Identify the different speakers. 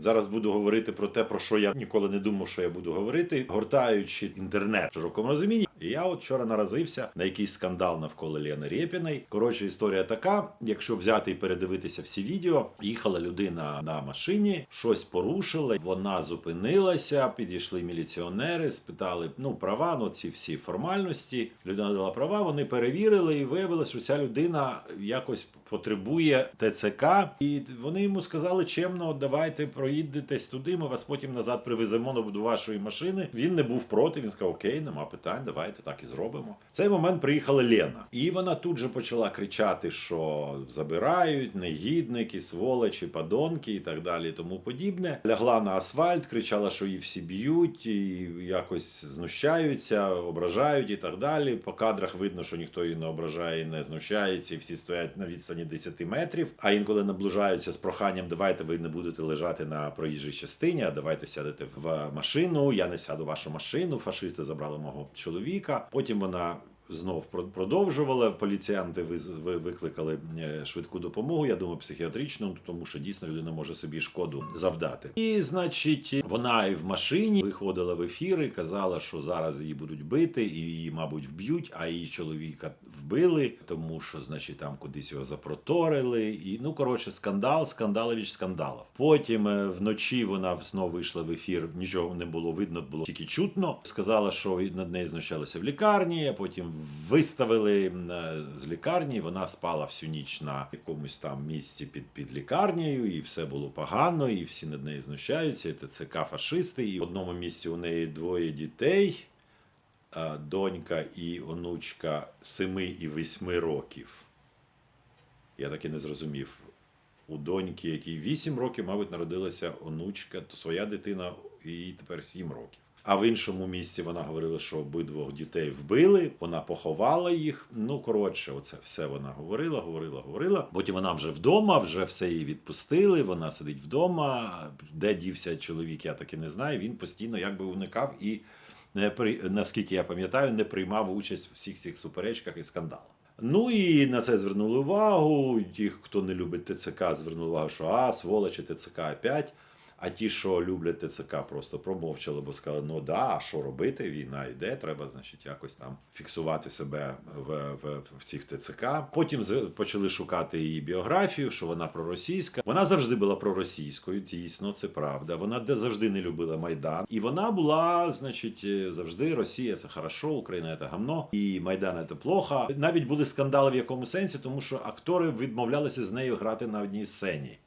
Speaker 1: Зараз буду говорити про те, про що я ніколи не думав, що я буду говорити, гортаючи інтернет в широкому розумінні. І я от вчора наразився на якийсь скандал навколо Лени Рєпіної. Коротше, історія така: якщо взяти і передивитися всі відео, їхала людина на машині, щось порушила, вона зупинилася, підійшли міліціонери, спитали ну права, ну ці всі формальності. Людина дала права, вони перевірили і виявилося, що ця людина якось потребує ТЦК, і вони йому сказали чемно, давайте проїдетесь туди. Ми вас потім назад привеземо до вашої машини. Він не був проти. Він сказав: Окей, нема питань, давайте так і зробимо. В цей момент приїхала Лена, і вона тут же почала кричати, що забирають негідники, сволочі, падонки і так далі, тому подібне. Лягла на асфальт, кричала, що її всі б'ють, і якось знущаються, ображають і так далі. По кадрах видно, що ніхто її не ображає, не знущається, і всі стоять на відстані 10 метрів. А інколи наближаються з проханням, давайте ви не будете лежати на проїжджій частині, а давайте сядете в машину. Я не сяду в вашу машину. Фашисти забрали мого чоловіка. Потім вона. Знов про- продовжувала. Поліціянти викликали е, швидку допомогу. Я думаю, психіатричну, тому що дійсно людина може собі шкоду завдати. І значить, вона і в машині виходила в ефір і казала, що зараз її будуть бити, і її, мабуть, вб'ють, а її чоловіка вбили, тому що, значить, там кудись його запроторили. І ну коротше, скандал, скандалович скандалов. Потім е, вночі вона знову вийшла в ефір. Нічого не було видно, було тільки чутно. Сказала, що над нею знущалися в лікарні. а Потім виставили е, з лікарні. Вона спала всю ніч на якомусь там місці під, під лікарнею, і все було погано, і всі над нею знущаються. І ТЦК фашисти. І в одному місці у неї двоє дітей. Донька і онучка 7 і 8 років. Я так і не зрозумів. У доньки, якій 8 років, мабуть, народилася онучка, то своя дитина, і їй тепер 7 років. А в іншому місці вона говорила, що обидвох дітей вбили, вона поховала їх. Ну, коротше, оце все вона говорила, говорила, говорила. Потім вона вже вдома, вже все її відпустили. Вона сидить вдома. Де дівся чоловік, я так і не знаю. Він постійно якби уникав і, не при- наскільки я пам'ятаю, не приймав участь в всіх цих суперечках і скандалах. Ну і на це звернули увагу. Ті, хто не любить ТЦК, звернули увагу, що а, сволочі ТЦК опять. А ті, що люблять ТЦК, просто промовчали, бо сказали, ну да, а що робити? Війна йде, треба, значить, якось там фіксувати себе в, в, в цих ТЦК. Потім почали шукати її біографію, що вона проросійська. Вона завжди була проросійською, дійсно, це правда. Вона де- завжди не любила Майдан. І вона була, значить, е, завжди Росія це хорошо, Україна це гамно, і Майдан це плохо. Навіть були скандали в якому сенсі, тому що актори відмовлялися з нею грати на одній сцені.